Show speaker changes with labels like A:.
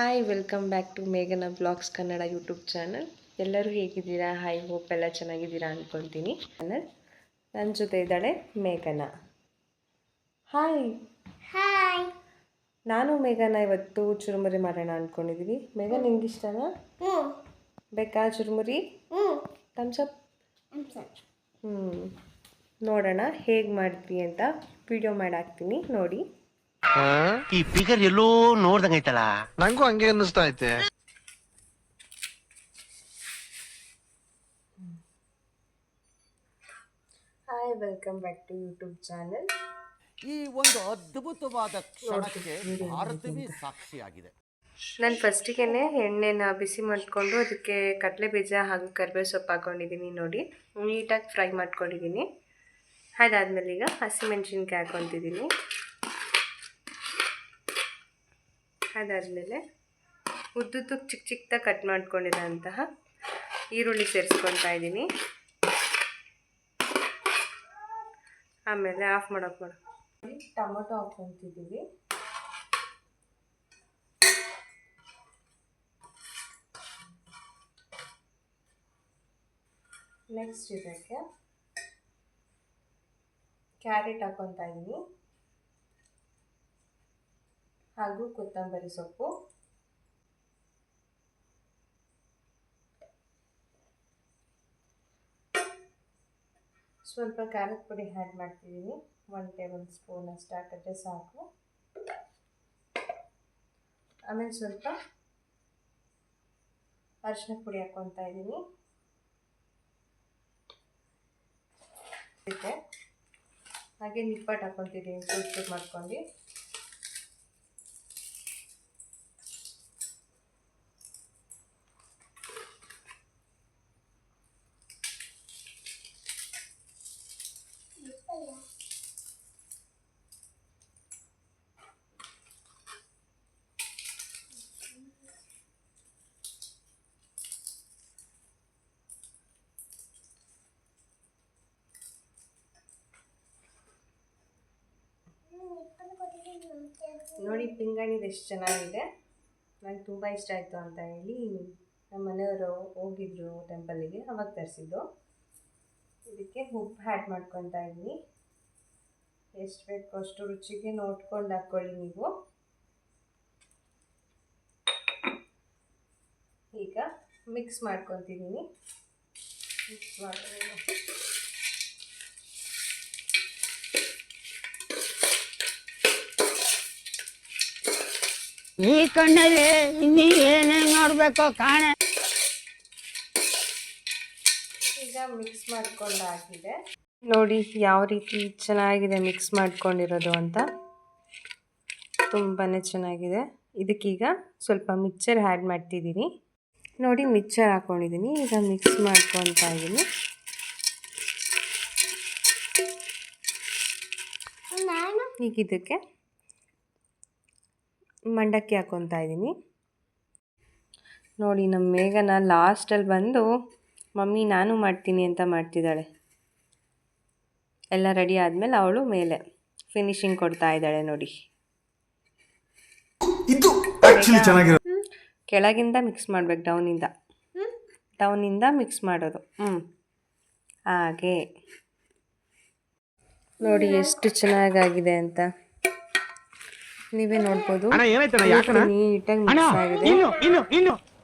A: Hi welcome back to ಮೇಘನ blogs Kannada YouTube channel ಎಲ್ಲರೂ ಹೇಗಿದ್ದೀರಾ ಹಾಯ್ ಹೋಪ್ ಎಲ್ಲ ಚೆನ್ನಾಗಿದ್ದೀರಾ ಅಂದ್ಕೊಳ್ತೀನಿ ಚಾನಲ್ ನನ್ನ ಜೊತೆ ಇದ್ದಾಳೆ ಮೇಘನ ಹಾಯ್
B: ಹಾಯ್
A: ನಾನು ಮೇಘನ ಇವತ್ತು ಚುರುಮುರಿ ಮಾಡೋಣ ಅಂದ್ಕೊಂಡಿದ್ದೀವಿ ಮೇಘ ನಿಂಗೆ ಇಷ್ಟನಾ ಬೇಕಾ ಚುರುಮುರಿ
B: ಅನ್ಸರ್
A: ಹ್ಞೂ ನೋಡೋಣ ಹೇಗೆ ಮಾಡ್ತೀವಿ ಅಂತ ವಿಡಿಯೋ ಮಾಡಾಕ್ತೀನಿ ನೋಡಿ
C: ಈ ಫಿಗರ್ ಎಲ್ಲೋ ನೋಡ್ದಂಗೈತಲ್ಲ
D: ನಂಗೂ ಹಂಗೆ ಅನ್ನಿಸ್ತಾ ಐತೆ.
A: Hi welcome back to YouTube channel
E: ಈ ಒಂದು ಅದ್ಭುತವಾದ ಕ್ಷಣಕ್ಕೆ ಭಾರತವೇ ಸಾಕ್ಷಿಯಾಗಿದೆ.
A: ನಾನು ಫಸ್ಟಿಗೆ ಎಣ್ಣೆನ ಬಿಸಿ ಮಾಡಿಕೊಂಡು ಅದಕ್ಕೆ ಕಡಲೆ ಬೀಜ ಹಾಗೂ ಕರಿಬೇವು ಸೊಪ್ಪು ಹಾಕೊಂಡಿದ್ದೀನಿ ನೋಡಿ. ನೀಟಾಗಿ ಫ್ರೈ ಮಾಡ್ಕೊಂಡಿದ್ದೀನಿ. ಅದಾದಮೇಲೆ ಈಗ ಹಸಿಮೆಣ್ಸಿನ್ಕಾಯಿ ಹಾಕ್ಕೊತಿದ್ದೀನಿ ಅದಾದಮೇಲೆ ಉದ್ದುದ್ದಕ್ಕೆ ಚಿಕ್ಕ ಚಿಕ್ಕದಾಗಿ ಕಟ್ ಮಾಡ್ಕೊಂಡಿರೋಂತಹ ಈರುಳ್ಳಿ ಸೇರಿಸ್ಕೊತಾ ಇದ್ದೀನಿ. ಆಮೇಲೆ ಆಫ್ ಮಾಡೋಕೆ ಮಾಡ. ಟೊಮೊಟೊ ಹಾಕ್ಕೊತಿದ್ದೀವಿ ನೆಕ್ಸ್ಟ್ ಇದಕ್ಕೆ ಕ್ಯಾರೆಟ್ ಹಾಕೊತಾ ಇದ್ದೀನಿ. ಹಾಗೂ ಕೊತ್ತಂಬರಿ ಸೊಪ್ಪು. ಸ್ವಲ್ಪ ಖಾರದ ಪುಡಿ ಆ್ಯಡ್ ಮಾಡ್ತಿದ್ದೀನಿ. ಒನ್ ಟೇಬಲ್ ಸ್ಪೂನ್ ಅಷ್ಟು ಹಾಕಿದ್ರೆ ಸಾಕು. ಆಮೇಲೆ ಸ್ವಲ್ಪ ಅರಿಶಿನ ಪುಡಿ ಹಾಕ್ಕೊತಾ ಇದ್ದೀನಿ. ಇದೆ ಹಾಗೆ ನಿಪ್ಪಟ್ಟು ಹಾಕ್ಕೊತಿದ್ದೀನಿ ಚೂರು ಮಾಡ್ಕೊಂಡು. ನೋಡಿ, ಪಿಂಗಾಣಿ ಎಷ್ಟು ಚೆನ್ನಾಗಿದೆ. ನಂಗೆ ತುಂಬ ಇಷ್ಟ ಆಯಿತು ಅಂತ ಹೇಳಿ ನಮ್ಮ ಮನೆಯವರು ಹೋಗಿದ್ರು ಟೆಂಪಲ್ಲಿಗೆ ಅವಾಗ ತರಿಸಿದ್ದು. ಇದಕ್ಕೆ ಉಪ್ಪು ಆ್ಯಡ್ ಮಾಡ್ಕೊತಾ ಇದ್ದೀನಿ. ಎಷ್ಟು ಬೇಕು ಅಷ್ಟು ರುಚಿಗೆ ನೋಡ್ಕೊಂಡು ಹಾಕ್ಕೊಳ್ಳಿ ನೀವು. ಈಗ ಮಿಕ್ಸ್ ಮಾಡ್ಕೊತಿದ್ದೀನಿ. ಮಿಕ್ಸ್ ಮಾಡ್ಕೊಂಡು
B: ಈ ಕಣ್ಣಲ್ಲಿ ಇನ್ನೀ ಏನೇನು ನೋಡಬೇಕು ಕಾಣೆ.
A: ಈಗ ಮಿಕ್ಸ್ ಮಾಡ್ಕೊಂಡಾಗಿದೆ. ನೋಡಿ ಯಾವ ರೀತಿ ಚೆನ್ನಾಗಿದೆ ಮಿಕ್ಸ್ ಮಾಡ್ಕೊಂಡಿರೋದು ಅಂತ. ತುಂಬಾ ಚೆನ್ನಾಗಿದೆ. ಇದಕ್ಕೀಗ ಸ್ವಲ್ಪ ಮಿಕ್ಸರ್ ಆ್ಯಡ್ ಮಾಡ್ತಿದ್ದೀನಿ. ನೋಡಿ ಮಿಕ್ಸರ್ ಹಾಕ್ಕೊಂಡಿದ್ದೀನಿ ಈಗ ಮಿಕ್ಸ್ ಮಾಡ್ಕೊತಾ ಇದ್ದೀನಿ
B: ನಾನು?
A: ಈಗ ಇದಕ್ಕೆ ಮಂಡಕ್ಕಿ ಹಾಕ್ಕೊತಾ ಇದ್ದೀನಿ ನೋಡಿ ನಮ್ಮ ಮೇಘನ ಲಾಸ್ಟಲ್ಲಿ ಬಂದು ಮಮ್ಮಿ ನಾನು ಮಾಡ್ತೀನಿ ಅಂತ ಮಾಡ್ತಿದ್ದಾಳೆ. ಎಲ್ಲ ರೆಡಿ ಆದಮೇಲೆ ಅವಳು ಮೇಲೆ ಫಿನಿಶಿಂಗ್ ಕೊಡ್ತಾ ಇದ್ದಾಳೆ ನೋಡಿ. ಕೆಳಗಿಂದ ಮಿಕ್ಸ್ ಮಾಡ್ಬೇಕು ಡೌನಿಂದ ಡೌನಿಂದ ಮಿಕ್ಸ್ ಮಾಡೋದು. ಹ್ಞೂ ಹಾಗೆ. ನೋಡಿ ಎಷ್ಟು ಚೆನ್ನಾಗಾಗಿದೆ ಅಂತ. ನೀವೇ ನೋಡ್ಬೋದು. ನೀಟಾಗಿ ಮಿಕ್ಸ್ ಆಗಿದೆ.
F: ಇನ್ನು ಇನ್ನು ಇನ್ನು.